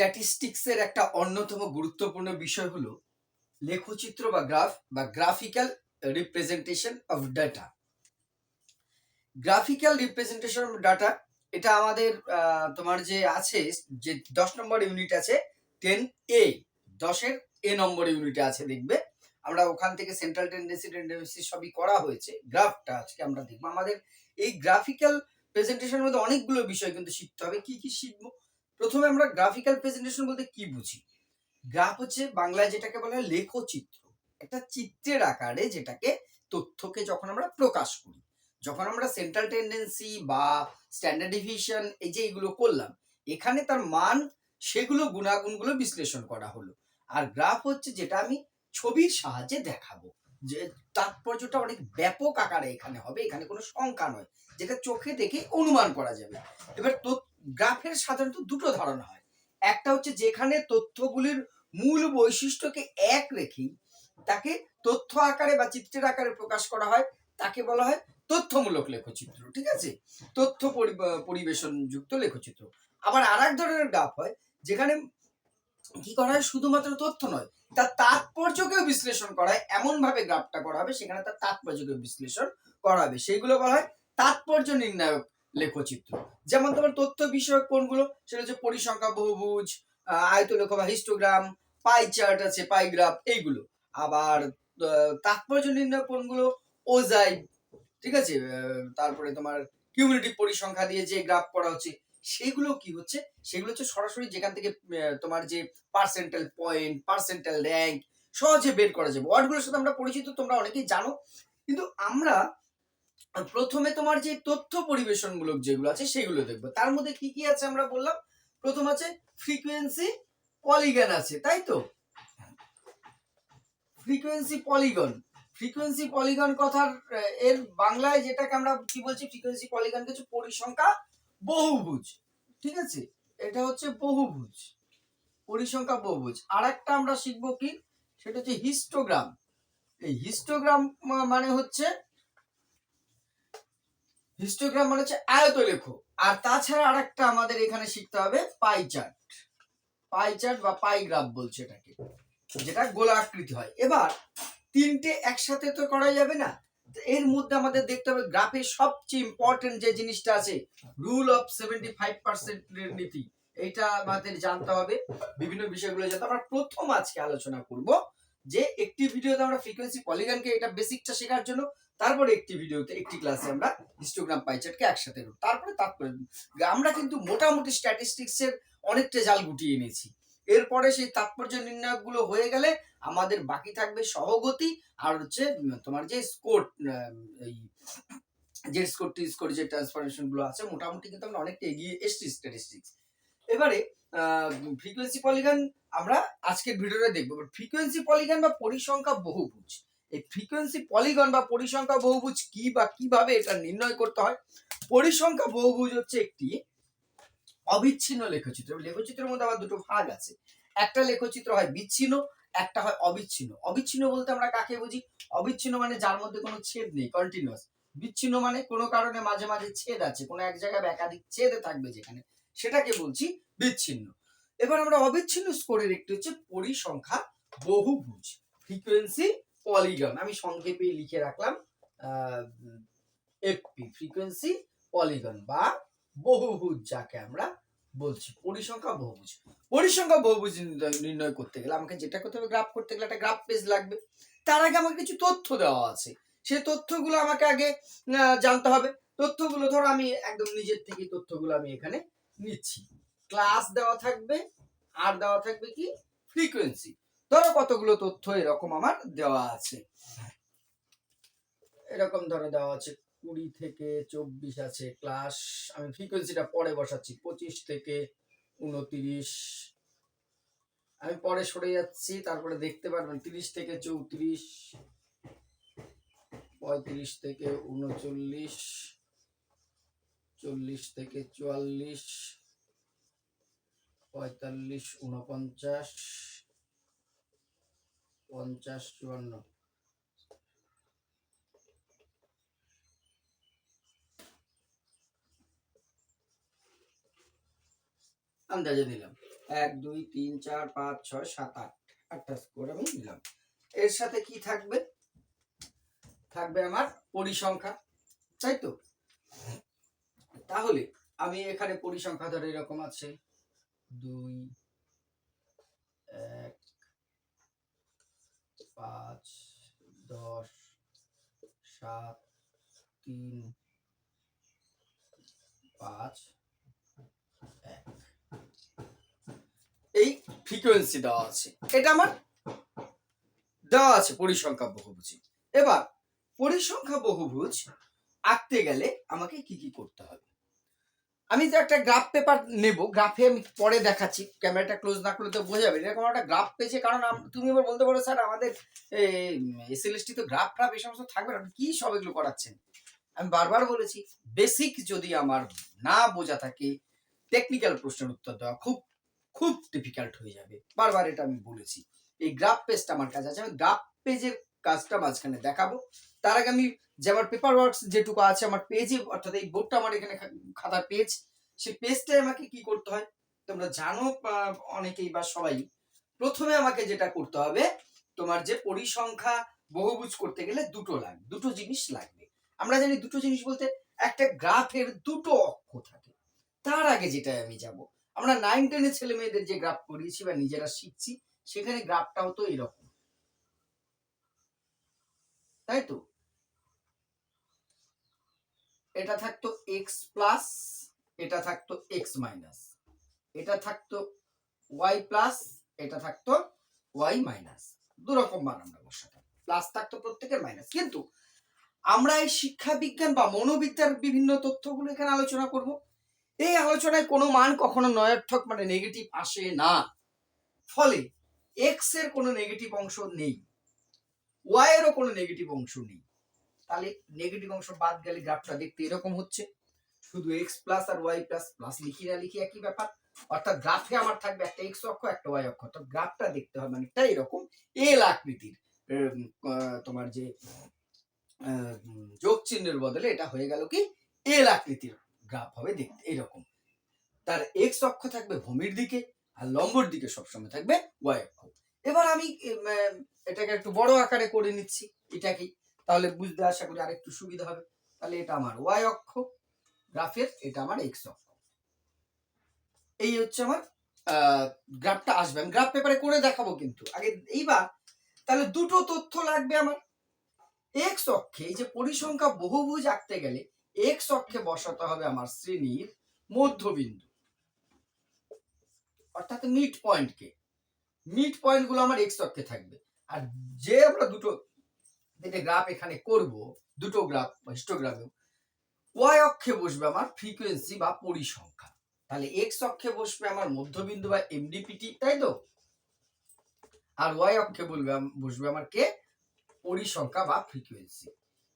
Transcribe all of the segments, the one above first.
স্ট্যাটিস্টিক্সের একটা অন্যতম গুরুত্বপূর্ণ বিষয় হলো লেখচিত্র বা গ্রাফ বা graphical representation of data graphical representation of data এটা আমাদের তোমার যে আছে, যে দশ নম্বর ইউনিট আছে টেন এ দশের এ নম্বর ইউনিটে আছে, দেখবে? আমরা ওখান থেকে সেন্ট্রাল টেন্ডেন্সি টেন্ডেন্সি সবই করা হয়েছে গ্রাফটা আজকে আমরা দেখব। আমাদের এই গ্রাফিক্যাল প্রেজেন্টেশনের মধ্যে অনেকগুলো বিষয় কিন্তু শিখতে হবে। কি কি শিখব? প্রথমে আমরা গ্রাফিক্যাল প্রেজেন্টেশন বলতে কি বুঝি? গ্রাফ হচ্ছে বাংলায় যেটাকে বলা লেখচিত্র। একটা চিত্রের আকারে যেটাকে তথ্যকে যখন আমরা প্রকাশ করি, যখন আমরা সেন্ট্রাল টেন্ডেন্সি বা স্ট্যান্ডার্ড ডিভিশন এই যে এগুলো করলাম, এখানে তার মান সেগুলো গুণাগুণগুলো বিশ্লেষণ করা হলো। আর গ্রাফ হচ্ছে যেটা আমি ছবির সাহায্যে দেখাবো। যে তাৎপর্যটা অনেক ব্যাপক আকারে এখানে হবে, এখানে কোনো সংখ্যা নয়, যেটা চোখে দেখে অনুমান করা যাবে। এবার তো- গ্রাফের সাধারণত দুটো ধারণা হয়। একটা হচ্ছে যেখানে তথ্যগুলির মূল বৈশিষ্ট্যকে এক রেখেই তাকে তথ্য আকারে বা চিত্রের আকারে প্রকাশ করা হয়, তাকে বলা হয় তথ্যমূলক লেখচিত্র, ঠিক আছে? তথ্য পরিবেশন যুক্ত লেখচিত্র। আবার আর এক ধরনের গ্রাফ হয়, যেখানে কি করা হয়? শুধুমাত্র তথ্য নয়, তার তাৎপর্যকেও বিশ্লেষণ করা হয়। এমন ভাবে গ্রাফটা করা হবে, সেখানে তার তাৎপর্যকে বিশ্লেষণ করা হবে। সেইগুলো বলা হয় তাৎপর্য নির্ণায়ক লেখচিত্র। যেমন তোমার তথ্য বিষয়ক কোনগুলো? সেটা হচ্ছে পরিসংখ্যা বহুভুজ আহ, আয়তলেখ বা হিস্টোগ্রাম পাই চার্ট আছে পাই গ্রাফ এইগুলো। আবার তাৎপর্য নির্ণয় কোনগুলো? ওজাই ঠিক আছে? তারপরে তোমার কিউমিউনিটি পরিসংখ্যা দিয়ে যে গ্রাফ করা হচ্ছে সেগুলো কি হচ্ছে? সেগুলো হচ্ছে সরাসরি যেখান থেকে তোমার যে পার্সেন্টাল পয়েন্ট পার্সেন্টাল র্যাঙ্ক সহজে বের করা যাবে। ওয়ার্ডগুলোর সাথে আমরা পরিচিত তোমরা অনেকেই জানো। কিন্তু আমরা প্রথমে তোমার যে তথ্য পরিবেশনমূলক যেগুলো আছে সেগুলো দেখব। তার মধ্যে কি কি আছে আমরা বললাম? প্রথম আছে ফ্রিকোয়েন্সি পলিগন আছে, তাই তো? ফ্রিকোয়েন্সি পলিগন ফ্রিকোয়েন্সি পলিগন কথার এর বাংলায় যেটাকে আমরা কি বলছি? ফ্রিকোয়েন্সি পলিগন হচ্ছে পরিসংখ্যা বহুভুজ, ঠিক আছে? এটা হচ্ছে বহুভুজ, পরিসংখ্যা বহুভুজ। আর একটা আমরা শিখব কি? সেটা হচ্ছে হিস্টোগ্রাম এই হিস্টোগ্রাম মানে হচ্ছে হিস্টোগ্রাম মানে হচ্ছে আয়তলেখ। আর তাছাড়া আরেকটা আমাদের এখানে শিখতে হবে পাই চার্ট পাই চার্ট বা পাই গ্রাফ বলছে এটাকে, যেটা গোলাকৃতি হয়। এবার তিনটে একসাথে তো করা যাবে না। এর মধ্যে আমাদের দেখতে হবে গ্রাফের সবচেয়ে ইম্পর্টেন্ট যে জিনিসটা আছে রুল অফ সেভেন্টি ফাইভ পার্সেন্টের নীতি। এইটা আমাদের জানতে হবে। বিভিন্ন বিষয়গুলো জানতে আমরা প্রথম আজকে আলোচনা করব যে একটি ভিডিওতে আমরা ফ্রিকোয়েন্সি পলিগানকে এটা বেসিকটা শেখার জন্য তারপরে একটি ভিডিওতে, একটি ক্লাসে আমরা হিস্টোগ্রাম পাইচার্টকে একসাথে করব। তারপরে তারপরে আমরা কিন্তু মোটামুটি স্ট্যাটিস্টিক্সের অনেকটা জাল গুটিয়ে এনেছি। এরপরে সেই তাৎপর্য নির্ণায়কগুলো হয়ে গেলে আমাদের বাকি থাকবে সহগতি আর হচ্ছে তোমার যে স্কোর এই যে স্কোর টি স্কোর যে ট্রান্সফরমেশনগুলো আছে, মোটামুটি কিন্তু আমরা অনেকটা এগিয়ে এসছি স্ট্যাটিস্টিক্স এবারে ফ্রিকোয়েন্সি পলিগন আমরা আজকের ভিডিওতে দেখব। ফ্রিকোয়েন্সি পলিগন বা পরিসংখ্যা বহুভুজ। এই ফ্রিকোয়েন্সি পলিগন বা পরিসংখ্যা বহুভুজ কি বা কীভাবে এটা নির্ণয় করতে হয়? পরিসংখ্যা বহুভুজ হচ্ছে একটি অবিচ্ছিন্ন লেখচিত্র। লেখচিত্রের মধ্যে আবার দুটো ভাগ আছে। একটা লেখচিত্র হয় বিচ্ছিন্ন, একটা হয় অবিচ্ছিন্ন। অবিচ্ছিন্ন বলতে আমরা কাকে বুঝি? অবিচ্ছিন্ন মানে যার মধ্যে কোনো ছেদ নেই কন্টিনিউয়াস বিচ্ছিন্ন মানে কোনো কারণে মাঝে মাঝে ছেদ আছে, কোনো এক জায়গায় একাধিক ছেদ থাকবে যেখানে। সেটাকে বলছি বিচ্ছিন্ন। এবার আমরা অবিচ্ছিন্ন স্কোরের একটি হচ্ছে পরিসংখ্যা বহুভুজ। ফ্রিকোয়েন্সি পলিগন আমি সংক্ষেপে লিখে রাখলাম এফপি ফ্রিকোয়েন্সি পলিগন বা বহুভুজ যাকে আমরা বলছি। পরিসংখ্যা বহুভুজ। পরিসংখ্যা বহুভুজ নির্ণয়- করতে গেলে আমাকে যেটা করতে হবে গ্রাফ করতে গেলে একটা গ্রাফ পেজ লাগবে। তার আগে আমাকে কিছু তথ্য দেওয়া আছে। সে তথ্যগুলো আমাকে আগে জানতে হবে। তথ্যগুলো ধরো আমি একদম নিজের থেকে তথ্যগুলো আমি এখানে নিচ্ছি। ক্লাস দেওয়া থাকবে, আর দেওয়া থাকবে কি? ফ্রিকোয়েন্সি ধরো কতগুলো তথ্য এরকম আমার দেওয়া আছে। এরকম ধরো দেওয়া আছে, কুড়ি থেকে চব্বিশ আছে ক্লাস আমি ফ্রিকোয়েন্সিটা পরে বসাচ্ছি, পঁচিশ থেকে উনতিরিশ। আমি পরে সরে যাচ্ছি, তারপরে দেখতে পারবেন, তিরিশ থেকে চৌত্রিশ, পঁয়ত্রিশ থেকে উনচল্লিশ, চল্লিশ থেকে চুয়াল্লিশ, পঁয়তাল্লিশ উনপঞ্চাশ পঞ্চাশ চুয়ান্ন। আন্দাজে দিলাম এক, দুই, তিন, চার, পাঁচ, ছয়, সাত, আট। আটটা স্কোর আমি নিলাম। এর সাথে কি থাকবে? থাকবে আমার পরিসংখ্যা, তাই তো? তাহলে আমি এখানে পরিসংখ্যা ধরে এরকম আছে। দুই, এক পাঁচ, দশ, সাত, তিন, পাঁচ, এক। এই ফ্রিকোয়েন্সি দেওয়া আছে। এটা আমার দেওয়া আছে পরিসংখ্যা বহুভুজি। এবার পরিসংখ্যা বহুভুজ আঁকতে গেলে আমাকে কি কি করতে হবে? আমি তো একটা গ্রাফ পেপার নেব গ্রাফে আমি পরে দেখাচ্ছি ক্যামেরাটা ক্লোজ না করলে তো বোঝা যাবে। এরকম একটা গ্রাফ পেয়েছে, কারণ তুমি এবার বলতে পারো, স্যার, আমাদের এসএলএসটি তো গ্রাফ ট্রাফ এই সমস্ত থাকবে না কি সব এগুলো করাচ্ছেন? আমি বারবার বলেছি বেসিক যদি আমার না বোঝা থাকে টেকনিক্যাল প্রশ্নের উত্তর দেওয়া খুব খুব ডিফিকাল্ট হয়ে যাবে। বারবার এটা আমি বলেছি। এই গ্রাফ পেজটা আমার কাছে আছে, আমি গ্রাফ পেজের কাজটা মাঝখানে দেখাবো। তার আগে আমি যে আমার পেপার ওয়ার্কস যেটুকু আছে, আমার পেজে অর্থাৎ এই বোর্ডটা আমার এখানে খাতার পেজ সেই পেজটাই আমাকে কি করতে হয়? তোমরা জানো অনেকেই বা সবাই, প্রথমে আমাকে যেটা করতে হবে, তোমার যে পরিসংখ্যা বহুভুজ করতে গেলে দুটো লাগবে দুটো জিনিস লাগবে। আমরা জানি দুটো জিনিস বলতে একটা গ্রাফের দুটো অক্ষ থাকে। তার আগে যেটা আমি যাব। আমরা নাইন টেনের ছেলে মেয়েদের যে গ্রাফ করিয়েছি বা নিজেরা শিখছি, সেখানে গ্রাফটা হতো এরকম। তাই তো? এটা থাকতো এক্স প্লাস এটা থাকতো এক্স মাইনাস এটা থাকতো ওয়াই প্লাস এটা থাকতো ওয়াই মাইনাস দু রকম মান আমরা প্লাস থাকতো প্রত্যেকের মাইনাস কিন্তু আমরা এই শিক্ষা বিজ্ঞান বা মনোবিদ্যার বিভিন্ন তথ্যগুলো এখানে আলোচনা করব। এই আলোচনায় কোনো মান কখনো নয়ার্থক মানে নেগেটিভ আসে না। ফলে এক্সের কোনো নেগেটিভ অংশ নেই। ওয়াই এরও কোনো নেগেটিভ অংশ নেই। তাহলে নেগেটিভ অংশ বাদ গেলে গ্রাফটা দেখতে এরকম হচ্ছে। শুধু এক্স প্লাস আর ওয়াই প্লাস প্লাস লিখি না, লিখি একই ব্যাপার। অর্থাৎ গ্রাফে আমার থাকবে একটা এক্স অক্ষ, একটা ওয়াই অক্ষ। অর্থাৎ গ্রাফটা দেখতে হবে একটা এরকম। এল আকৃতির তোমার যে যোগ চিহ্নের বদলে এটা হয়ে গেল কি? এল আকৃতির গ্রাফ হবে দেখতে এরকম। তার এক্স অক্ষ থাকবে ভূমির দিকে আর লম্বর দিকে সবসময় থাকবে ওয়াই অক্ষ। এবার আমি এটাকে একটু বড় আকারে করে নিচ্ছি। এটাকেই তাহলে বুঝতে আশা করি আরেকটু সুবিধা হবে। তাহলে এটা আমার ওয়াই অক্ষ, গ্রাফের এটা আমার এক্স অক্ষ। এই হচ্ছে আমার গ্রাফটা আসবে। আমি গ্রাফ পেপারে করে দেখাবো কিন্তু। আগে এইবার তাহলে দুটো তথ্য লাগবে আমার। এক্স অক্ষে এই যে পরিসংখ্যা বহুভুজ আঁকতে গেলে এক্স অক্ষে বসাতে হবে আমার শ্রেণির মধ্যবিন্দু। অর্থাৎ মিড পয়েন্টকে। মিড পয়েন্টগুলো আমার এক্স অক্ষে থাকবে। আর যে আমরা দুটো যেটা গ্রাফ এখানে করব, দুটো গ্রাফ হিস্টোগ্রাফে ওয়াই অক্ষে বসবে আমার ফ্রিকোয়েন্সি বা পরিসংখ্যা। তাহলে এক্স অক্ষে বসবে আমার মধ্যবিন্দু বা এমডিপিটি তাই তো? আর ওয়াই অক্ষে বলবে বসবে আমার কে? পরিসংখ্যা বা ফ্রিকোয়েন্সি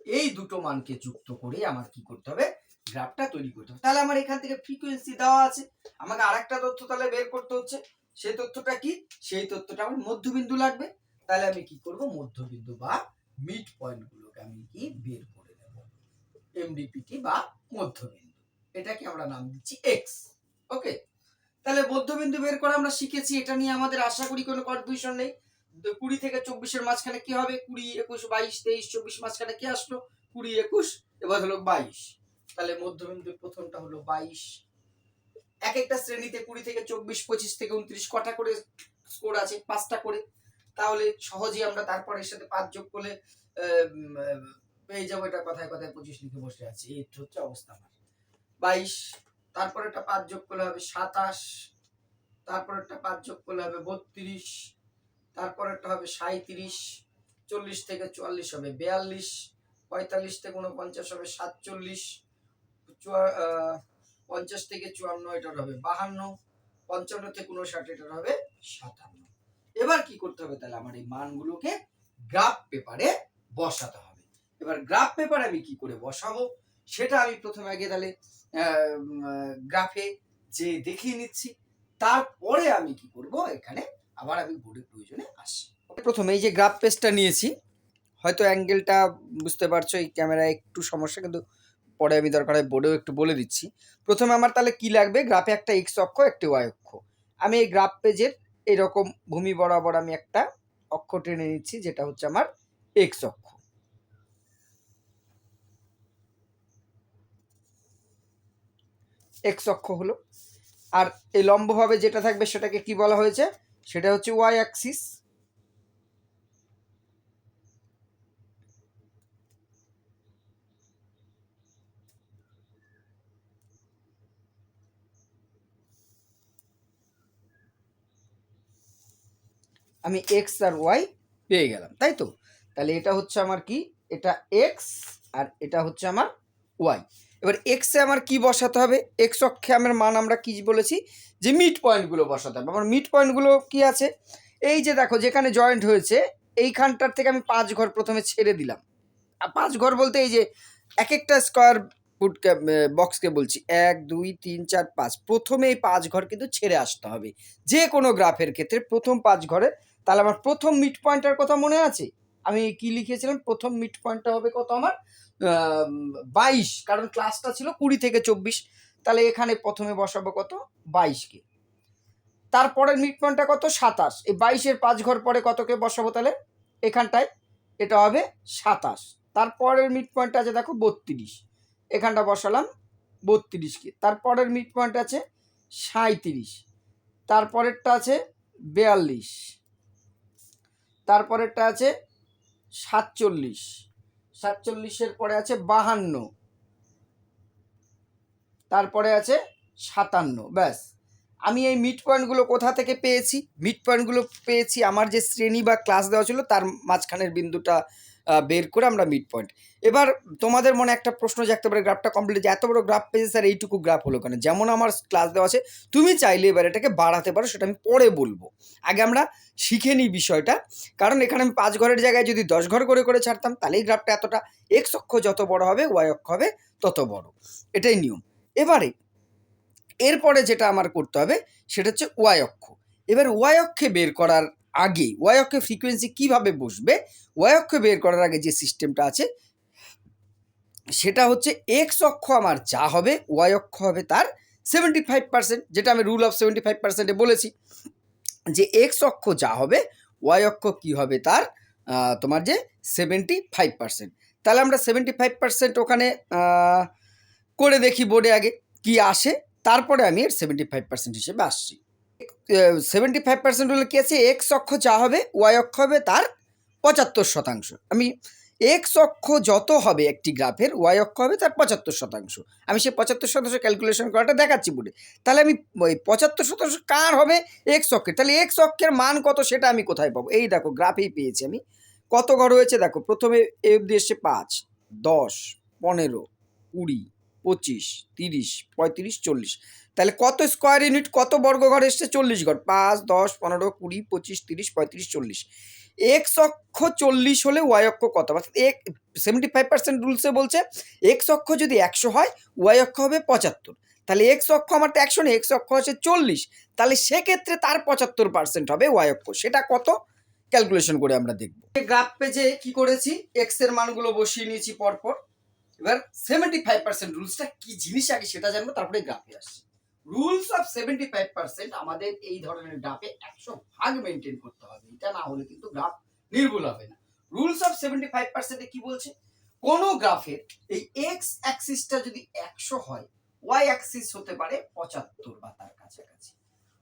এই দুটো মানকে যুক্ত করে আমার কি করতে হবে? গ্রাফটা তৈরি করতে হবে। তাহলে আমার এখান থেকে ফ্রিকোয়েন্সি দেওয়া আছে। আমাকে আরেকটা তথ্য তাহলে বের করতে হচ্ছে। সেই তথ্যটা কি? সেই তথ্যটা আমার মধ্যবিন্দু লাগবে। তাহলে আমি কি করব? মধ্যবিন্দু বা মিড পয়েন্ট গুলোকে আমি কি বের করে নেব? এমডিপিটি বা মধ্যবিন্দু। এটাকে আমরা নাম দিচ্ছি এক্স ওকে তাহলে মধ্যবিন্দু বের করা আমরা শিখেছি, এটা নিয়ে আমাদের আশা করি কোনো কনফিউশন নেই। কুড়ি থেকে চব্বিশের মাঝখানে কি হবে? কুড়ি, একুশ, বাইশ, তেইশ, চব্বিশ মাঝখানে কি আসলো? কুড়ি, একুশ, এবার হলো বাইশ। তাহলে মধ্যবিন্দুর প্রথমটা হলো বাইশ। এক একটা শ্রেণীতে কুড়ি থেকে চব্বিশ, পঁচিশ থেকে উনত্রিশ, কটা করে স্কোর আছে? পাঁচটা করে। তাহলে সহজেই আমরা তারপরে এর সাথে পাঁচ যোগ করলে পেয়ে যাব। এটা কথায় কথায় পঁচিশ লিখে বসে আছে। এই হচ্ছে অবস্থা আমার। বাইশ তারপরে একটা পাঁচ যোগ করলে হবে সাতাশ তারপর একটা পাঁচ যোগ করলে হবে বত্রিশ তারপর একটা হবে সাঁত্রিশ চল্লিশ থেকে চুয়াল্লিশ হবে বিয়াল্লিশ, পঁয়তাল্লিশ থেকে উনপঞ্চাশ হবে সাতচল্লিশ পঞ্চাশ থেকে চুয়ান্ন এটার হবে বাহান্ন, পঞ্চান্ন থেকে উনষাট এটার হবে সাতান্ন। এবার কি করতে হবে? তাহলে আমার এই মানগুলোকে গ্রাফ পেপারে বসাতে হবে। এবার গ্রাফ পেপারে আমি কি করে বসাবো? সেটা আমি প্রথমে আগে তাহলে গ্রাফে যে দেখিয়ে নিচ্ছি, তারপরে আমি কি করব? এখানে আবার আমি বোর্ডের প্রয়োজনে আসি প্রথমে এই যে গ্রাফ পেজটা নিয়েছি, হয়তো অ্যাঙ্গেলটা বুঝতে পারছ, এই ক্যামেরায় একটু সমস্যা, কিন্তু পরে আমি দরকার হয় বোর্ডেও একটু বলে দিচ্ছি। প্রথমে আমার তাহলে কি লাগবে? গ্রাফে একটা এক্স অক্ষ, একটা ওয়াই অক্ষ। আমি এই গ্রাফ পেজের এরকম ভূমি বরাবর আমি একটা অক্ষ টেনে নিচ্ছি, যেটা হচ্ছে আমার এক্স অক্ষ। এক্স অক্ষ হলো। আর এই লম্বভাবে যেটা থাকবে সেটাকে কি বলা হয়েছে? সেটা হচ্ছে ওয়াই অ্যাক্সিস আমি এক্স আর ওয়াই পেয়ে গেলাম, তাই তো? তাহলে এটা হচ্ছে আমার কি? এটা এক্স আর এটা হচ্ছে আমার ওয়াই এবার এক্সে আমার কি বসাতে হবে? এক্স অক্ষে আমার মান আমরা কি বলেছি? যে মিড পয়েন্টগুলো বসাতে হবে। আমার মিড পয়েন্টগুলো কি আছে? এই যে দেখো, যেখানে জয়েন্ট হয়েছে, এইখানটার থেকে আমি পাঁচ ঘর প্রথমে ছেড়ে দিলাম। আর পাঁচ ঘর বলতে এই যে এক একটা স্কোয়ার ফুটকে বক্সকে বলছি। এক, দুই, তিন, চার, পাঁচ। প্রথমে এই পাঁচ ঘর কিন্তু ছেড়ে আসতে হবে। যে কোনো গ্রাফের ক্ষেত্রে প্রথম পাঁচ ঘরে তাহলে আমার প্রথম মিড পয়েন্টের কথা মনে আছে? আমি কি লিখেছিলাম? প্রথম মিড পয়েন্টটা হবে কত আমার? বাইশ, কারণ ক্লাসটা ছিল কুড়ি থেকে চব্বিশ। তাহলে এখানে প্রথমে বসাবো কত? বাইশকে। তারপরের মিড পয়েন্টটা কত? সাতাশ। এই বাইশের পাঁচ ঘর পরে কতকে বসাবো তাহলে? এখানটায়। এটা হবে সাতাশ। তারপরের মিড পয়েন্ট আছে দেখো বত্রিশ। এখানটা বসালাম বত্রিশকে। তারপরের মিড পয়েন্ট আছে সাঁত্রিশ তারপরেরটা আছে বিয়াল্লিশ। তারপরেরটা আছে সাতচল্লিশ। সাতচল্লিশের পরে আছে বাহান্ন। তারপরে আছে সাতান্ন। ব্যাস। আমি এই মিড পয়েন্টগুলো কোথা থেকে পেয়েছি? মিড পয়েন্টগুলো পেয়েছি আমার যে শ্রেণি বা ক্লাস দেওয়া ছিল, তার মাঝখানের বিন্দুটা বের করে আমরা মিড পয়েন্ট এবার তোমাদের মনে একটা প্রশ্ন জাগতে পারে গ্রাফটা কমপ্লিট যে এত বড় গ্রাফ পেয়েছে স্যার এইটুকু গ্রাফ হলো কেন? যেমন আমার ক্লাস দেওয়া আছে, তুমি চাইলে এবার এটাকে বাড়াতে পারো, সেটা আমি পরে বলব। আগে আমরা শিখে নিই বিষয়টা, কারণ এখানে আমি পাঁচ ঘরের জায়গায় যদি দশ ঘর করে করে ছাড়তাম, তাহলে এই গ্রাফটা এতটা এক্স অক্ষ যত বড় হবে ওয়াই অক্ষ হবে তত বড়। এটাই নিয়ম। এবারে, এরপরে যেটা আমার করতে হবে, সেটা হচ্ছে ওয়াই অক্ষ। এবার ওয়াই অক্ষে বের করার আগে ওয়াই অক্ষে ফ্রিকোয়েন্সি কীভাবে বসবে ওয়াই অক্ষে বের করার আগে যে সিস্টেমটা আছে, সেটা হচ্ছে এক্স অক্ষ আমার যা হবে ওয়াই অক্ষ হবে তার সেভেন্টি ফাইভ পার্সেন্ট যেটা আমি রুল অফ সেভেন্টি ফাইভ পার্সেন্টে বলেছি। যে এক্স অক্ষ যা হবে ওয়াই অক্ষ কি হবে তার তোমার যে সেভেন্টি ফাইভ পার্সেন্ট তাহলে আমরা সেভেন্টি ফাইভ পার্সেন্ট ওখানে করে দেখি বোর্ডে আগে কি আসে, তারপরে আমি এর সেভেন্টি ফাইভ পার্সেন্ট হিসেবে আসছি। সেভেন্টি ফাইভ পার্সেন্ট হলে কি আছে? এক্স অক্ষ যা হবে ওয়াই অক্ষ হবে তার পঁচাত্তর শতাংশ। আমি এক্স অক্ষ যত হবে একটি গ্রাফের ওয়াই অক্ষ হবে তার পঁচাত্তর শতাংশ। আমি সেই পঁচাত্তর শতাংশ ক্যালকুলেশন করাটা দেখাচ্ছি বলে তাহলে আমি ওই পঁচাত্তর শতাংশ কার হবে? এক্স অক্ষের। তাহলে এক্স অক্ষের মান কত সেটা আমি কোথায় পাবো? এই দেখো, গ্রাফেই পেয়েছি আমি। কত ঘর হয়েছে? দেখো, প্রথমে এ এসছে পাঁচ, দশ, পনেরো, কুড়ি, পঁচিশ, তিরিশ, পঁয়ত্রিশ, চল্লিশ। তাহলে কত স্কোয়ার ইউনিট কত বর্গ ঘর এসছে? চল্লিশ ঘর। পাঁচ, দশ, পনেরো, কুড়ি, পঁচিশ, তিরিশ, পঁয়ত্রিশ, চল্লিশ। এক্স অক্ষ চল্লিশ হলে ওয়াই অক্ষ কত? অর্থাৎ এক সেভেন্টি ফাইভ পার্সেন্ট রুলসে বলছে এক্স অক্ষ যদি একশো হয় ওয়াই অক্ষ হবে পঁচাত্তর। তাহলে এক্স অক্ষ আমার তো একশো নেই এক্স অক্ষ হচ্ছে চল্লিশ। তাহলে সেক্ষেত্রে তার পঁচাত্তর পার্সেন্ট হবে ওয়াই অক্ষ। সেটা কত? ক্যালকুলেশন করে আমরা দেখব। গ্রাফ পেজে কি করেছি? এক্সের মানগুলো বসিয়ে নিয়েছি পরপর। এবার সেভেন্টি ফাইভ পার্সেন্ট রুলসটা কি জিনিস আগে সেটা জানব, তারপরে গ্রাফে আসছি। Rules of seventy five percent আমাদের এই ধরনের গ্রাফে একশো ভাগ মেনটেন করতে হবে। এটা না হলে কিন্তু গ্রাফ নির্ভুল হবে না। রুলস অফ সেভেন্টি ফাইভ পার্সেন্টে কি বলছে? কোন গ্রাফের এই এক্স অ্যাক্সিসটা যদি একশো হয় ওয়াই অ্যাক্সিস হতে পারে পঁচাত্তর বা তার কাছাকাছি।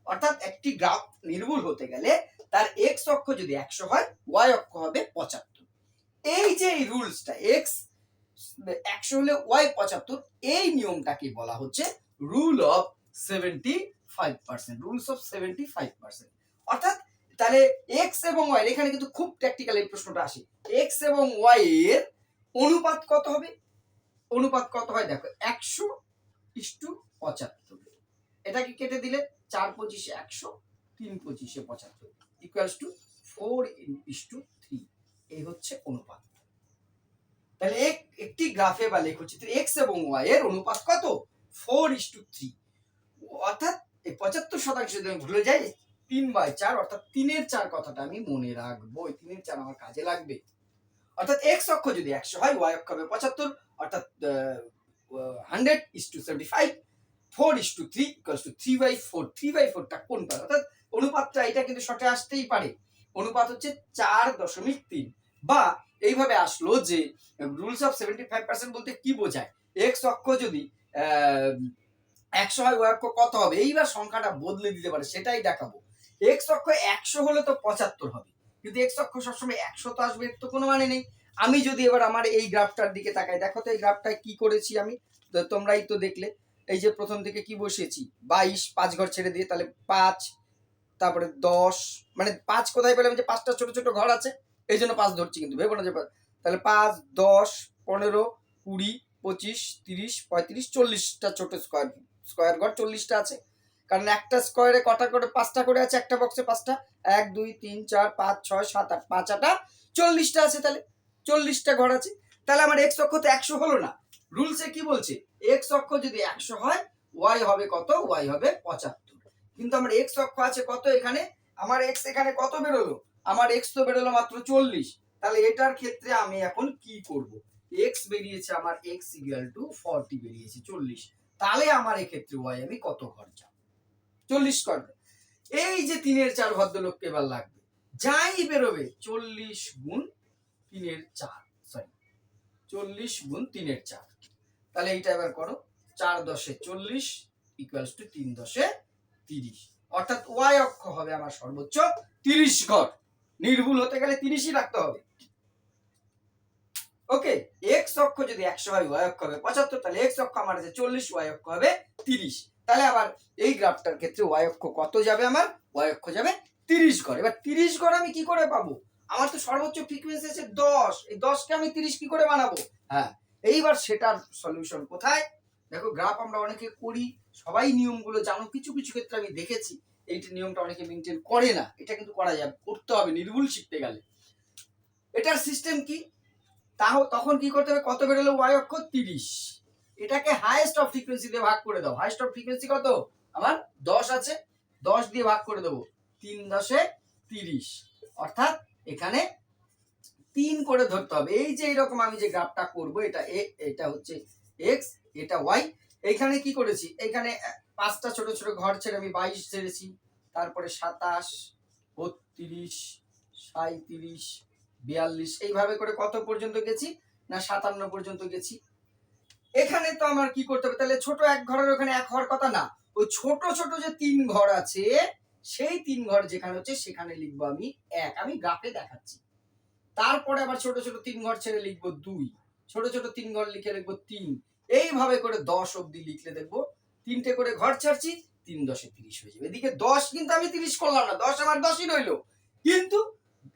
অর্থাৎ একটি গ্রাফ নির্ভুল হতে গেলে তার এক্স অক্ষ যদি একশো হয় ওয়াই অক্ষ হবে পঁচাত্তর। এই যে এই রুলসটা এক্স একশো হলে ওয়াই পঁচাত্তর, এই নিয়মটাকে বলা হচ্ছে rule of seventy five percent rules of seventy five percent অর্থাৎ তাহলে এক্স এবং ওয়াই এখানে কিন্তু খুব প্র্যাকটিক্যাল এই প্রশ্নটা আসে। এক্স এবং ওয়াই এর অনুপাত কত হবে? অনুপাত কত হয় দেখো, একশো ইস্টু পঁচাত্তর। এটাকে কেটে দিলে চার পঁচিশে একশো, তিন পঁচিশে পঁচাত্তর। Equals to four is to three এই হচ্ছে অনুপাত। তাহলে এক- একটি গ্রাফে বা লেখচিত্রে এক্স এবং ওয়াই এর অনুপাত কত? ফোর ইস টু থ্রি অর্থাৎ এই পঁচাত্তর শতাংশ যদি আমি ভুলে যাই, তিন বাই চার, অর্থাৎ তিনের চার কথাটা আমি মনে রাখব। এই তিনের চার আমার কাজে লাগবে। অর্থাৎ এক্স অক্ষ যদি একশো হয় ওয়াই অক্ষ হবে পঁচাত্তর, অর্থাৎ hundred is to seventy five four is to three equals to three by four three by ফোরটা কোনটা অর্থাৎ অনুপাতটা এটা কিন্তু শর্টে আসতেই পারে। অনুপাত হচ্ছে চার দশমিক তিন। বা এইভাবে আসলো যে rules of seventy five percent বলতে কি বোঝায়? এক্স অক্ষ যদি একশো হয় অক্ষ কত হবে? এইবার সংখ্যাটা বদলে দিতে পারে, সেটাই দেখাবো। এক্স অক্ষ একশো হলে তো পঁচাত্তর হবে। কিন্তু এক্স অক্ষ সবসময় একশো তো আসবে তো কোনো মানে নেই। আমি যদি এবার আমার এই গ্রাফটার দিকে তাকাই, দেখো তো এই গ্রাফটায় কি করেছি আমি? তোমরাই তো দেখলে, এই যে প্রথম থেকে কি বসিয়েছি? বাইশ, পাঁচ ঘর ছেড়ে দিয়ে, তাহলে পাঁচ, তারপরে দশ মানে পাঁচ কোথায় পেলাম যে পাঁচটা ছোট ছোট ঘর আছে? এই জন্য পাঁচ ধরছি কিন্তু, ভেবো না যে তাহলে পাঁচ, দশ, পনেরো, কুড়ি, পঁচিশ, তিরিশ, পঁয়ত্রিশ, চল্লিশটা ছোট স্কোয়ার স্কোয়ার ঘর, চল্লিশটা আছে। কারণ একটা স্কোয়ারে কটা করে, পাঁচটা করে আছে একটা বক্সে পাঁচটা? এক, দুই, তিন, চার, পাঁচ, ছয়, সাত, আট, পাঁচ আটা চল্লিশটা আছে তাহলে। চল্লিশটা ঘর আছে। তাহলে আমার এক্স অক্ষ তো একশো হলো না। রুলসে কি বলছে? এক্স অক্ষ যদি একশো হয় ওয়াই হবে কত? ওয়াই হবে পঁচাত্তর। কিন্তু আমার এক্স অক্ষ আছে কত এখানে? আমার এক্স এখানে কত বেরোলো? আমার এক্স তো বেরোলো মাত্র চল্লিশ। তাহলে এটার ক্ষেত্রে আমি এখন কি করব? এক্স বেরিয়েছে, আমার এক্স ইকুয়াল টু ফর্টি বেরিয়েছে, চল্লিশ। তাহলে আমার এক্ষেত্রে ওয়াই আমি কত ঘর যাব? চল্লিশ করবে এই যে তিনের চার ভদ্রলোককে এবার লাগবে। যাই বেরোবে, চল্লিশ গুণ তিনের চার সরি চল্লিশ গুণ তিনের চার। তাহলে এইটা এবার করো, চার দশে চল্লিশ ইকুয়ালস টু তিন দশে তিরিশ। অর্থাৎ ওয়াই অক্ষ হবে আমার সর্বোচ্চ তিরিশ ঘর। নির্ভুল হতে গেলে তিরিশই রাখতে হবে। ওকে এক্স অক্ষ যদি একশো হয় ওয়াই অক্ষ হবে, পঁচাত্তর, তাহলে এক্স অক্ষ আমার আছে চল্লিশ ওয়াই অক্ষ হবে তিরিশ। তাহলে আবার এই গ্রাফটার ক্ষেত্রে ওয়াই অক্ষ কত যাবে আমার? ওয়াই অক্ষ যাবে তিরিশ ঘর। এবার তিরিশ ঘর আমি কি করে পাবো? আমার তো সর্বোচ্চ ফ্রিকুয়েন্সি আছে দশ। এই দশকে আমি তিরিশ কি করে বানাবো? হ্যাঁ এইবার সেটার সলিউশন কোথায়? দেখো গ্রাফ আমরা অনেকে করি, সবাই নিয়মগুলো জানো, কিছু কিছু ক্ষেত্রে আমি দেখেছি। এইটা নিয়মটা অনেকে মেনটেন করে না। এটা কিন্তু করা যাবে, করতে হবে, নির্ভুল শিখতে গেলে। এটার সিস্টেম কি? তাও তখন কি করতে হবে? কত বেরোলো? ওয়াই অক্ষ তিরিশ। এটাকে হাইয়েস্ট অফ ফ্রিকোয়েন্সি দিয়ে ভাগ করে দাও। হাইয়েস্ট অফ ফ্রিকোয়েন্সি কত? আমার দশ আছে। দশ দিয়ে ভাগ করে দেবো। তিন দশে তিরিশ। অর্থাৎ এখানে তিন করে ধরতে হবে। এই যে এরকম আমি যে গ্রাফটা করব, এটা এটা হচ্ছে এক্স এটা ওয়াই এইখানে কি করেছি? এখানে পাঁচটা ছোট ছোট ঘর ছেড়ে আমি বাইশ ছেড়েছি। তারপরে সাতাশ, বত্রিশ সাঁত্রিশ বিয়াল্লিশ। এইভাবে করে কত পর্যন্ত গেছি? না, সাতান্ন পর্যন্ত গেছি। এখানে তো আমার কি করতে হবে? তাহলে ছোট এক ঘরের ওখানে এক হওয়ার কথা না। ওই ছোট ছোট যে তিন ঘর আছে, সেই তিন ঘর যেখানে হচ্ছে, সেখানে লিখব আমি এক। আমি গ্রাফে দেখাচ্ছি। তারপরে আবার ছোট ছোট তিন ঘর ছেড়ে লিখব দুই। ছোট ছোট তিন ঘর লিখে লিখব তিন। এইভাবে করে দশ অব্দি লিখলে দেখব, তিনটে করে ঘর ছাড়ছি, তিন দশে তিরিশ হয়ে যাবে। এদিকে দশ কিন্তু আমি তিরিশ করলাম না। দশ আমার দশই রইল। কিন্তু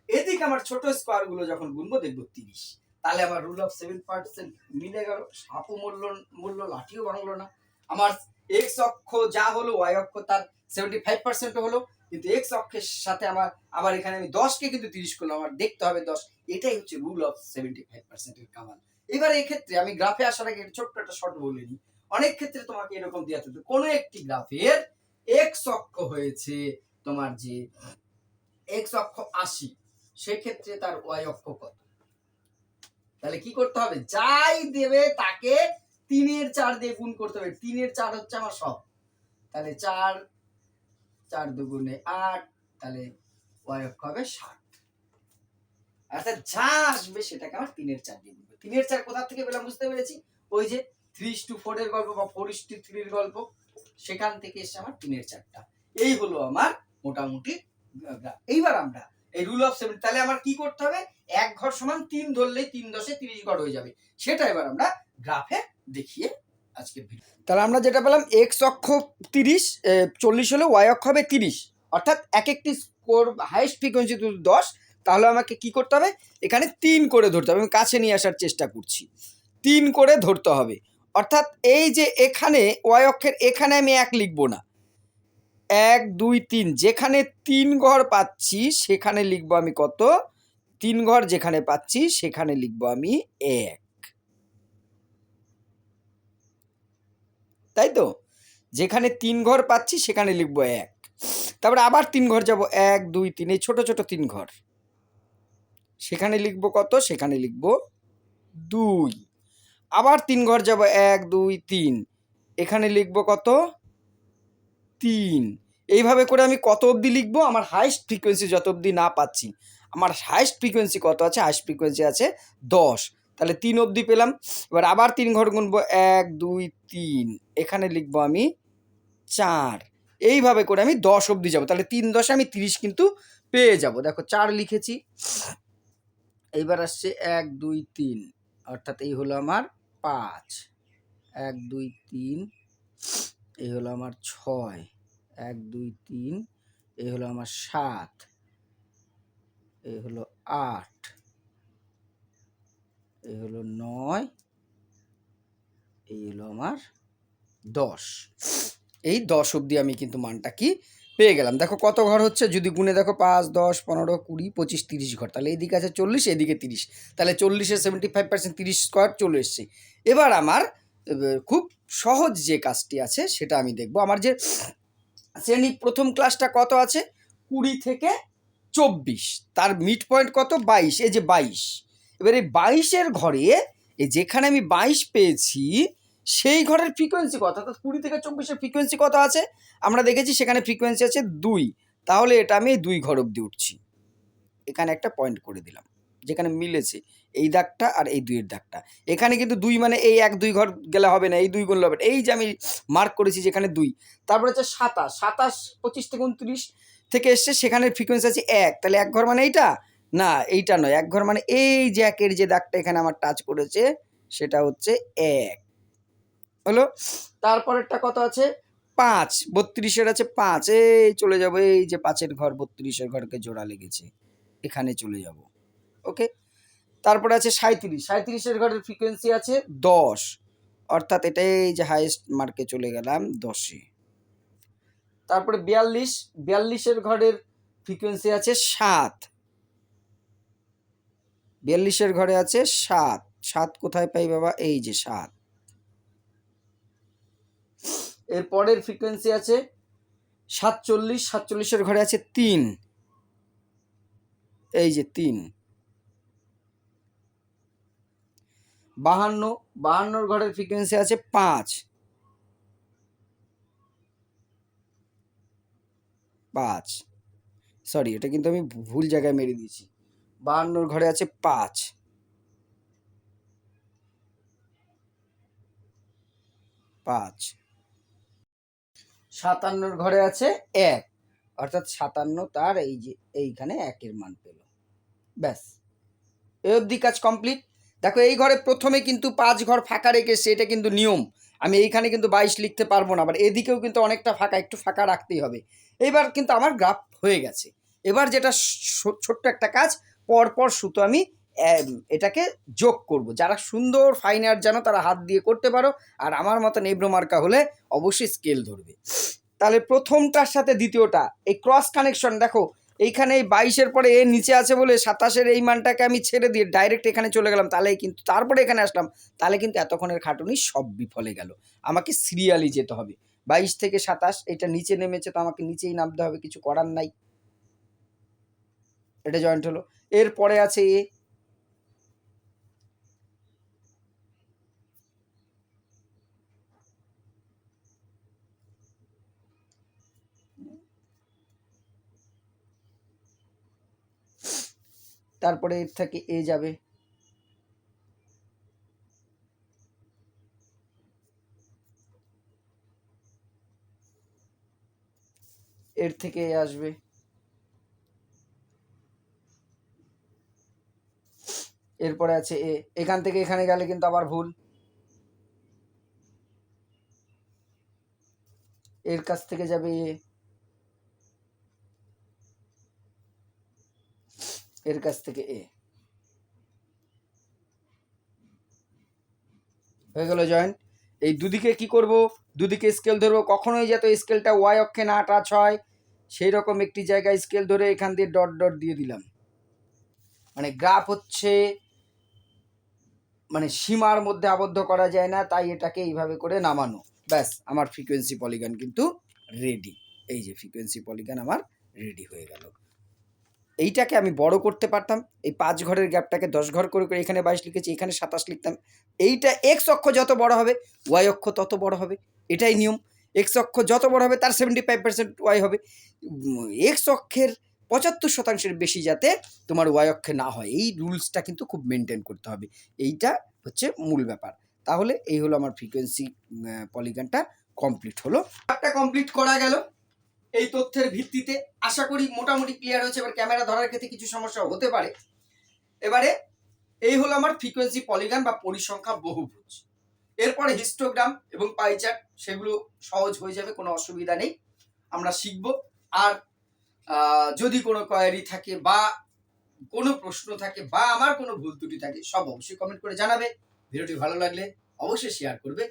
এদিকে আমার ছোট স্কোয়ারগুলো যখন গুনবো দেখব তিরিশ। তাহলে আমার রুল অফ সেভেন পার্সেন্ট মিলে গেল, সাপও মূল্য মূল্য লাঠিও ভাঙলো না। আমার এক্স অক্ষ যা হলো ওয়াই অক্ষ তার সেভেন্টি ফাইভ পার্সেন্ট হলো, কিন্তু এক্স অক্ষের সাথে আমার, আবার এখানে আমি দশকে কিন্তু তিরিশ করলাম, আমার দেখতে হবে দশ। এটাই হচ্ছে রুল অফ সেভেন্টি ফাইভ পার্সেন্টের কামাল। এবার এই ক্ষেত্রে আমি গ্রাফে আসার আগে ছোট্ট একটা শর্ট বলে নিই। অনেক ক্ষেত্রে তোমাকে এরকম দেওয়া থাকবে কোনো একটি গ্রাফের এক্স অক্ষ হয়েছে তোমার যে এক্স অক্ষ আশি সেক্ষেত্রে তার ওয়াই অক্ষ কত? তাহলে কি করতে হবে? যাই দেবে তাকে তিনের চার দিয়ে গুণ করতে হবে। তিনের চার হচ্ছে আমার সব। তাহলে চার চার দুগুণে আট, তাহলে ওয়াই অক্ষ হবে ষাট। অর্থাৎ যা আসবে সেটাকে আমার তিনের চার দিয়ে গুণ তিনের চার কোথা থেকে বুঝতে পেরেছি? ওই যে থ্রি টু ফোর এর গল্প বা ফোর টু থ্রির গল্প, সেখান থেকে এসে আমার তিনের চারটা। এই হলো আমার মোটামুটি এইবার আমরা এই রুল অফ সেভেন তাহলে আমার কি করতে হবে? এক ঘর সমান তিন ধরলেই তিন দশে তিরিশ ঘর হয়ে যাবে। সেটা এবার আমরা গ্রাফে দেখিয়ে আজকে তাহলে আমরা যেটা পেলাম এক্স অক্ষ তিরিশ চল্লিশ হলে ওয়াই অক্ষ হবে তিরিশ। অর্থাৎ এক একটি স্কোর হাইস্ট ফ্রিকোয়েন্সি দশ, তাহলে আমাকে কি করতে হবে? এখানে তিন করে ধরতে হবে, আমি কাছে নিয়ে আসার চেষ্টা করছি। তিন করে ধরতে হবে। অর্থাৎ এই যে এখানে ওয়াই অক্ষের, এখানে আমি এক লিখব না। এক, দুই, তিন, যেখানে তিন ঘর পাচ্ছি, সেখানে লিখব আমি কত? তিন ঘর যেখানে পাচ্ছি, সেখানে লিখব আমি এক। তাই তো? যেখানে তিন ঘর পাচ্ছি, সেখানে লিখব এক। তারপরে আবার তিন ঘর যাব, এক, দুই, তিন, এই ছোট ছোট তিন ঘর। সেখানে লিখব কত? সেখানে লিখব দুই। আবার তিন ঘর যাব, এক, দুই, তিন। এখানে লিখব কত? তিন। এইভাবে করে আমি কত অবধি লিখব? আমার হাইস্ট ফ্রিকোয়েন্সি যত অবধি না পাচ্ছি, আমার হাইস্ট ফ্রিকোয়েন্সি কত আছে? হাইস্ট ফ্রিকোয়েন্সি আছে দশ। তাহলে তিন অবধি পেলাম। এবার আবার তিন ঘর গুনবো, এক, দুই, তিন। এখানে লিখব আমি চার। এইভাবে করে আমি দশ অবধি যাব। তাহলে তিন দশে আমি তিরিশ কিন্তু পেয়ে যাব। দেখো চার লিখেছি। এইবার আসছে এক, দুই, তিন। অর্থাৎ এই হলো আমার পাঁচ। এক, দুই, তিন। এই হলো আমার ছয়, এক, দুই, তিন এই হলো আমার সাত এই হলো আট এই হলো নয়, এই হলো আমার দশ। এই দশ অবধি আমি কিন্তু মানটা কি পেয়ে গেলাম। দেখো কত ঘর হচ্ছে? যদি গুনে দেখো পাঁচ, দশ, পনেরো, কুড়ি, পঁচিশ, তিরিশ ঘর। তাহলে এইদিকে আছে চল্লিশ এদিকে তিরিশ। তাহলে চল্লিশে সেভেন্টি ফাইভ পার্সেন্ট তিরিশ স্কোয়ার চলে এসছে। এবার আমার খুব সহজ যে কাজটি আছে সেটা আমি দেখব। আমার যে শ্রেণি প্রথম ক্লাসটা কত আছে? কুড়ি থেকে চব্বিশ। তার মিড পয়েন্ট কত? বাইশ। এই যে বাইশ। এবার এই বাইশের ঘরে এই যেখানে আমি বাইশ পেয়েছি, সেই ঘরের ফ্রিকোয়েন্সি কত? অর্থাৎ কুড়ি থেকে চব্বিশের ফ্রিকোয়েন্সি কত আছে? আমরা দেখেছি সেখানে ফ্রিকোয়েন্সি আছে দুই। তাহলে এটা আমি দুই ঘর অব্দি উঠছি। এখানে একটা পয়েন্ট করে দিলাম। যেখানে মিলেছে, এই দাগটা আর এই দুইয়ের দাগটা। এখানে কিন্তু দুই মানে এই এক দুই ঘর গেলে হবে না, এই দুই গুণ হবে এই যে আমি মার্ক করেছি যেখানে দুই, তারপরে হচ্ছে সাতাশ সাতাশ, পঁচিশ থেকে উনত্রিশ থেকে এসছে, সেখানে ফ্রিকোয়েন্সি আছে এক। তাহলে এক ঘর মানে এইটা? না, এইটা নয়। এক ঘর মানে এই যে একের যে দাগটা এখানে আমার টাচ করেছে, সেটা হচ্ছে এক। হলো? তারপরেরটা কত আছে? পাঁচ, বত্রিশের আছে পাঁচ। এই চলে যাব, এই যে পাঁচের ঘর, বত্রিশের ঘরকে জোড়া লেগেছে। এখানে চলে যাব। ওকে? তারপরে আছে সাঁত্রিশ সাঁত্রিশের ঘরের ফ্রিকোয়েন্সি আছে দশ। অর্থাৎ এটাই যে হাইয়েস্ট মার্কে চলে গেলাম, দশে। তারপরে বিয়াল্লিশ। বিয়াল্লিশের ঘরের ফ্রিকোয়েন্সি আছে সাত। বিয়াল্লিশের ঘরে আছে সাত। সাত কোথায় পাই বাবা? এই যে সাত। এর পরের ফ্রিকোয়েন্সি আছে সাতচল্লিশ। সাতচল্লিশের ঘরে আছে তিন। এই যে তিন। বাহান্ন, বাহান্নর ঘরের ফ্রিকোয়েন্সি আছে পাঁচ। পাঁচ। সরি এটা কিন্তু আমি ভুল জায়গায় মেরে দিয়েছি। বাহান্নর ঘরে আছে পাঁচ। পাঁচ। সাতান্নর ঘরে আছে এক। অর্থাৎ সাতান্ন তার এই যে, এইখানে একের মান পেল। ব্যাস। এই অবধি কাজ কমপ্লিট দেখো, এই ঘরে প্রথমে কিন্তু পাঁচ ঘর ফাঁকা রেখেছে এটা কিন্তু নিয়ম। আমি এইখানে কিন্তু বাইশ লিখতে পারব না, আবার এদিকেও কিন্তু অনেকটা ফাঁকা, একটু ফাঁকা রাখতেই হবে। এবার কিন্তু আমার গ্রাফ হয়ে গেছে। এবার যেটা ছোট্ট একটা কাজ, পরপর সুতো আমি এটাকে যোগ করব। যারা সুন্দর ফাইন আর্ট জানো, তারা হাত দিয়ে করতে পারো, আর আমার মতন এব্রো মার্কা হলে অবশ্যই স্কেল ধরবে। তাহলে প্রথমটার সাথে দ্বিতীয়টা, এই ক্রস কানেকশন দেখো এইখানে এই বাইশের পরে এ নিচে আছে বলে সাতাশের এই মানটাকে আমি ছেড়ে দিয়ে ডাইরেক্ট এখানে চলে গেলাম। তাহলে কিন্তু তারপরে এখানে আসলাম। তাহলে কিন্তু এতক্ষণের খাটুনি সব বিফলে গেল। আমাকে সিরিয়ালি যেতে হবে। বাইশ থেকে সাতাশ, এটা নিচে নেমেছে তো আমাকে নিচেই নামতে হবে, কিছু করার নাই। এটা জয়েন্ট হলো। এরপরে আছে এ। তারপরে এর থেকে এ যাবে। এর থেকে এ আসবে। এরপরে আছে এ। এখান থেকে এখানে গেলে কিন্তু আবার ভুল। এর কাছ থেকে যাবে এ। এর কাছ থেকে এ। হয়ে গেল জয়েন্ট এই দুদিকে কি করব? দুদিকে স্কেল ধরবো। কখনোই যাতে স্কেলটা ওয়াই অক্ষে না টাচ হয়, সেই রকম একটি জায়গায় স্কেল ধরে এখান দিয়ে ডট ডট দিয়ে দিলাম। মানে গ্রাফ হচ্ছে মানে সীমার মধ্যে আবদ্ধ করা যায় না, তাই এটাকে এইভাবে করে নামানো। ব্যাস, আমার ফ্রিকোয়েন্সি পলিগান কিন্তু রেডি এই যে ফ্রিকোয়েন্সি পলিগান আমার রেডি হয়ে গেল। এইটাকে আমি বড় করতে পারতাম। এই পাঁচ ঘরের গ্যাপটাকে দশ ঘর করে করে এখানে বাইশ লিখেছি, এখানে সাতাশ লিখতাম। এইটা এক্স অক্ষ যত বড় হবে ওয়াই অক্ষ তত বড় হবে। এটাই নিয়ম। এক্স অক্ষ যত বড় হবে, তার সেভেন্টি ফাইভ পার্সেন্ট ওয়াই হবে এক্স অক্ষের পঁচাত্তর শতাংশের বেশি যাতে তোমার ওয়াই অক্ষে না হয়। এই রুলসটা কিন্তু খুব মেনটেন করতে হবে। এইটা হচ্ছে মূল ব্যাপার। তাহলে এই হলো আমার ফ্রিকোয়েন্সি পলিগানটা কমপ্লিট হলো। একটা কমপ্লিট করা গেল। এই তথ্যের ভিত্তিতে আশা করি মোটামুটি ক্লিয়ার হয়েছে। এবার ক্যামেরা ধরার ক্ষেত্রে কিছু সমস্যা হতে পারে। এবারে এই হলো আমার ফ্রিকোয়েন্সি পলিগান বা পরিসংখ্যা বহুভুজ। এরপরে হিস্টোগ্রাম এবং পাইচার্ট সেগুলো সহজ হয়ে যাবে, কোনো অসুবিধা নেই। আমরা শিখব। আর যদি কোনো কোয়ারি থাকে বা কোনো প্রশ্ন থাকে বা আমার কোনো ভুল ত্রুটি থাকে, সব অবশ্যই কমেন্ট করে জানাবে। ভিডিওটি ভালো লাগলে অবশ্যই শেয়ার করবে।